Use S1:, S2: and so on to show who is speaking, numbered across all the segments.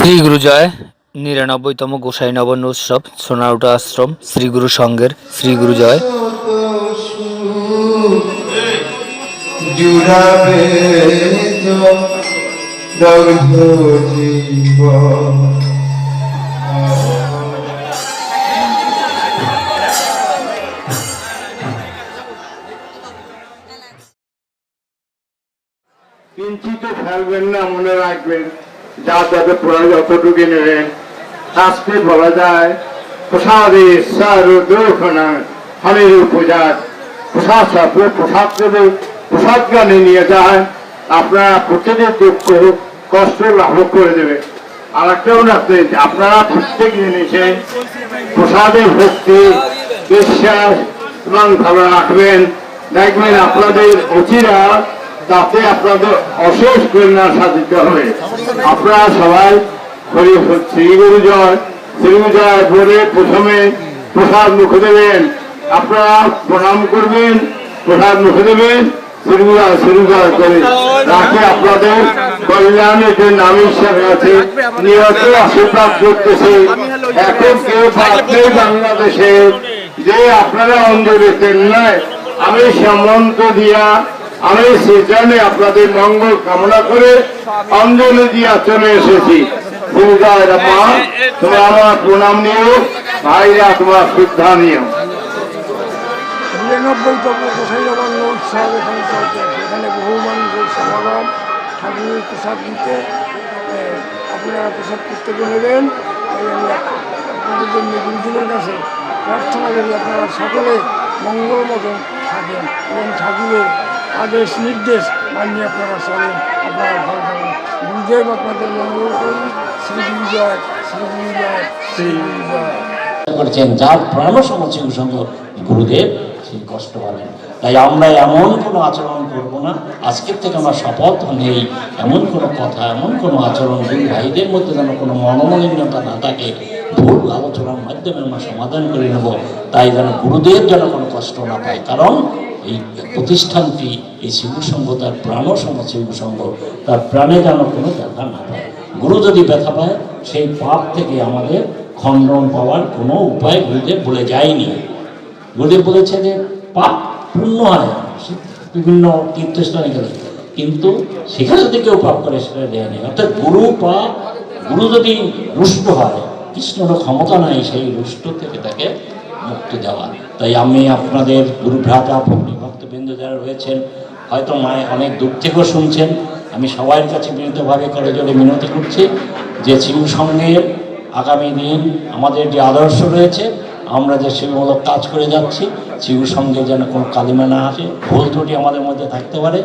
S1: শ্রী গুরু জয়। নিরানব্বইতম গোসাই নবান্ন উৎসব সোনারুটা আশ্রম শ্রী গুরু সংঘের শ্রী গুরু জয়।
S2: জুড়াবে তো দগ্ধ জীব
S3: কিঞ্চিত ফেলবেন না মনে রাখবেন। যা যাতে পড়া যতটুকু নেবেন আজকে বলা যায়, প্রসাদে সার দোখনা হরের প্রসাদ প্রসাদ দেবে, প্রসাদ গানে নিয়ে যায়, আপনারা প্রত্যেকের দুঃখ, কষ্ট লাভ করে দেবে। আর একটাও রাখবেন আপনারা প্রত্যেক জিনিসে প্রসাদে ভক্তি, বিশ্বাস এবং ভালো রাখবেন। দেখবেন আপনাদের অচিরা তাতে আপনাদের অশেষ প্রেরণা সাধিত হবে। আপনারা সবাই হরি শ্রী গুরু শ্রী জয় বলে প্রথমে প্রসাদ মুখে দেবেন। আপনারা প্রণাম করবেন, প্রসাদ মুখে দেবেন শ্রীগুলা শ্রীগুলা করে রাখে আপনাদের কল্যাণে যে নাম হিসাবে আছে। নিয়ত আশীর্বাদ করতেছে। এখন কেউ ভাবছে বাংলাদেশে যে আপনারা অঞ্জলি দেন নাই, আমি সম্মন্ত দিয়া আমি সেজন্য আপনাদের মঙ্গল কামনা করে অঞ্জলি দিয়া চলে এসেছি। আমার প্রণাম নিও, ভাইরা তোমার শ্রদ্ধা নিও।
S4: এখানে বহু মানুষের ঠাকুরের আপনারা এই আপনাদের জন্য প্রার্থনা করি, আপনারা সকলে মঙ্গল মতন থাকেন এবং ঠাকুরের আদেশ, নির্দেশ মানিয়ে আপনারা চলেন আপনারা ভালো থাকেন। গুরুদেব আপনাদের মঙ্গল করুন। শ্রী গুরু জয় শ্রী গুরু জয় শ্রী জয়
S5: যার প্রাণ সমচিক সঙ্গ গুরুদেব সেই কষ্ট পাবেন। তাই আমরা এমন কোনো আচরণ করব না। আজকের থেকে আমার শপথ নেই। এমন কোনো কথা, এমন কোনো আচরণ গুরু ভাইদের মধ্যে যেন কোনো মনোমালিন্যতা না থাকে। ভুল আলোচনার মাধ্যমে আমরা সমাধান করে নেব। তাই যেন গুরুদেব যেন কোনো কষ্ট না পায়। কারণ এই প্রতিষ্ঠানটি এই শিবু সংঘ, তার প্রাণ সম শিবু সংঘ, তার প্রাণে যেন কোনো ব্যথা না পায়? গুরু যদি ব্যথা পায়, সেই পাপ থেকে আমাদের খণ্ডন পাওয়ার কোনো উপায় গুরুদেব বলে যায়নি। গুরুদেব বলেছে যে, পাপ পূর্ণ হয় বিভিন্ন তীর্থস্থানে গেলে। কিন্তু সেখানে যদি কেউ পাপ করে, সেটা দেয় নেই। অর্থাৎ গুরু পাপ, গুরু যদি রুষ্ট হয়, কৃষ্ণর ক্ষমতা নাই, সেই রুষ্ট থেকে তাকে মুক্তি দেওয়া। তাই আমি আপনাদের গুরু ভ্রাতা ভক্তবৃন্দ যারা রয়েছেন, হয়তো মায়ে অনেক দূর থেকেও শুনছেন, আমি সবার কাছে বিনীতভাবে করে জোরে মিনতি করছি যে শিব সঙ্গে আগামী দিন আমাদের যে আদর্শ রয়েছে, আমরা যে সেবামূলক কাজ করে যাচ্ছি, শিব সঙ্গে যেন কোনো কালিমা না আসে, ভুল ত্রুটি আমাদের মধ্যে থাকতে পারে,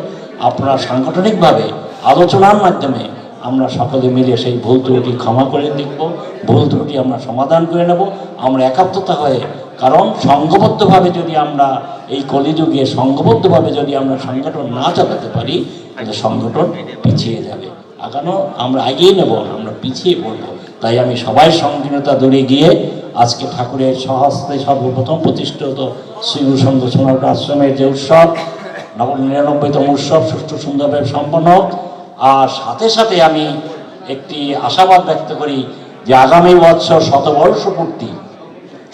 S5: আপনারা সাংগঠনিকভাবে আলোচনার মাধ্যমে আমরা সকলে মিলে সেই ভুল ত্রুটি ক্ষমা করে দেখব, ভুল ত্রুটি আমরা সমাধান করে নেব, আমরা একাত্মতা হয়ে কারণ সংঘবদ্ধভাবে যদি আমরা এই কলিযুগে সংঘবদ্ধভাবে যদি আমরা সংগঠন না চালাতে পারি, তাহলে সংগঠন পিছিয়ে যাবে। আগানো আমরা এগিয়ে নেব, আমরা পিছিয়ে পড়ব। তাই আমি সবাই সংকীর্ণতা দূরে গিয়ে আজকে ঠাকুরের সহস্তে সর্বপ্রথম প্রতিষ্ঠিত শিবু সংঘ সোনারটা আশ্রমের যে উৎসব, নব নিরানব্বইতম উৎসব, সুষ্ঠু সুন্দরভাবে সম্পন্ন। হোক আর সাথে সাথে আমি একটি আশাবাদ ব্যক্ত করি যে আগামী বছর শতবর্ষ পূর্তি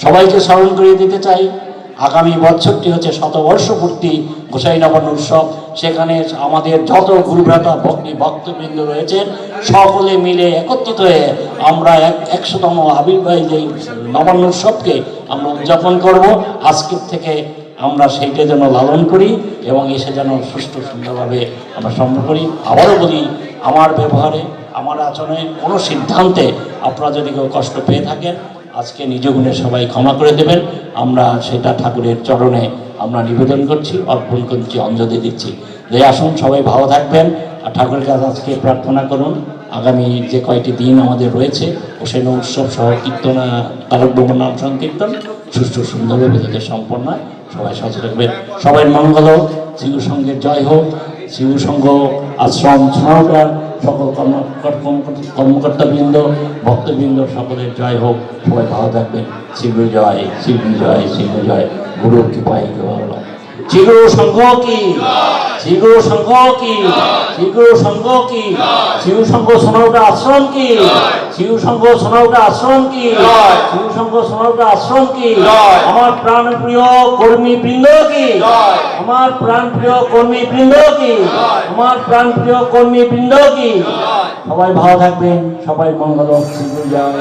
S5: সবাইকে স্মরণ করিয়ে দিতে চাই। আগামী বছরটি হচ্ছে শতবর্ষ পূর্তি গোসাই নবান্ন উৎসব। সেখানে আমাদের যত গুরুভ্রাতা ভক্তি ভক্তবৃন্দ রয়েছেন, সকলে মিলে একত্রিত হয়ে আমরা এক, একশোতম আবির্ভাই যেই নবান্ন উৎসবকে আমরা উদযাপন করব। আজকের থেকে আমরা সেইটা যেন লালন করি এবং এসে যেন সুষ্ঠু, সুন্দরভাবে আমরা সম্ভব করি। আবারও বলি, আমার ব্যবহারে, আমার আচরণে কোনো সিদ্ধান্তে আপনারা যদি কেউ কষ্ট পেয়ে থাকেন আজকে নিজ গুণে সবাই ক্ষমা করে দেবেন। আমরা সেটা ঠাকুরের চরণে আমরা নিবেদন করছি, অর্পণ করছি, অঞ্জলি দিচ্ছি। যে আসুন, সবাই ভালো থাকবেন। আর ঠাকুরের কাছে আজকে প্রার্থনা করুন, আগামী যে কয়টি দিন আমাদের রয়েছে ওসেন উৎসব সহ কীর্তন, তারক নাম সংকীর্তন, সুষ্ঠু সুন্দরভাবে যাতে সম্পন্ন হয়, সবাই সচেতন থাকবেন। সবাই মঙ্গল হোক, শিবু সঙ্গের জয় হোক, শিবু সংঘ আশ্রম সকল কর্ম কর্মকর্তাবৃন্দ ভক্তবৃন্দ সকলের জয় হোক। সবাই ভালো থাকবেন। শিবু জয় শিবু জয় শিবু জয় গুরুর কৃপায় কেবল শ্রীগুরু সংঘ কি শ্রীগুরু সংঘ কি শ্রীগুরু সংঘ কি শিশু সংঘ সোনাউটা আশ্রম কি শিশু সংঘ সোনাউটা আশ্রম কি শিশু সংঘ সোনাউটা আশ্রম কি, আমার প্রাণ প্রিয় কর্মী বৃন্দ কি, আমার প্রাণ প্রিয় কর্মী বৃন্দ কি, আমার প্রাণ প্রিয় কর্মী বৃন্দ কি, সবাই ভালো থাকবেন, সবাই মঙ্গল শ্রীগুরু জয়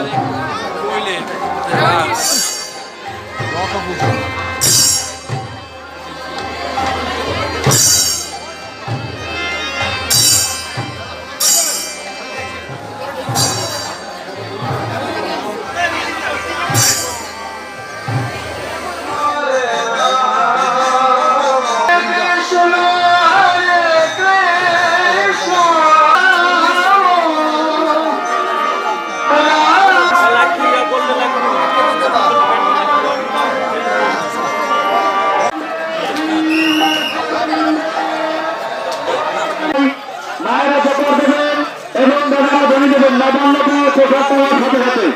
S6: Gracias. জমি নবান্ন প্রসাদ পাওয়ার সাথে সাথে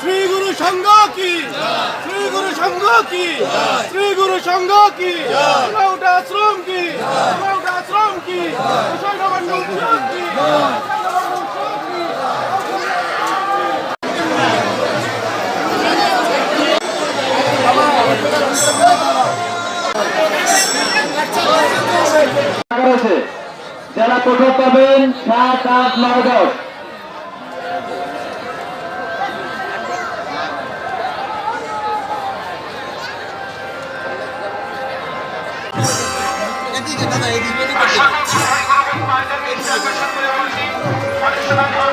S4: শ্রী গুরু সংঘ কি? শ্রী গুরু সংঘ কি? শ্রী গুরু সংঘ কি? নৌটা আশ্রম কি? নৌটা আশ্রম কি?
S6: করেছে যারা কোথাও পাবেন সাত আট নয় দশ
S7: Thank you.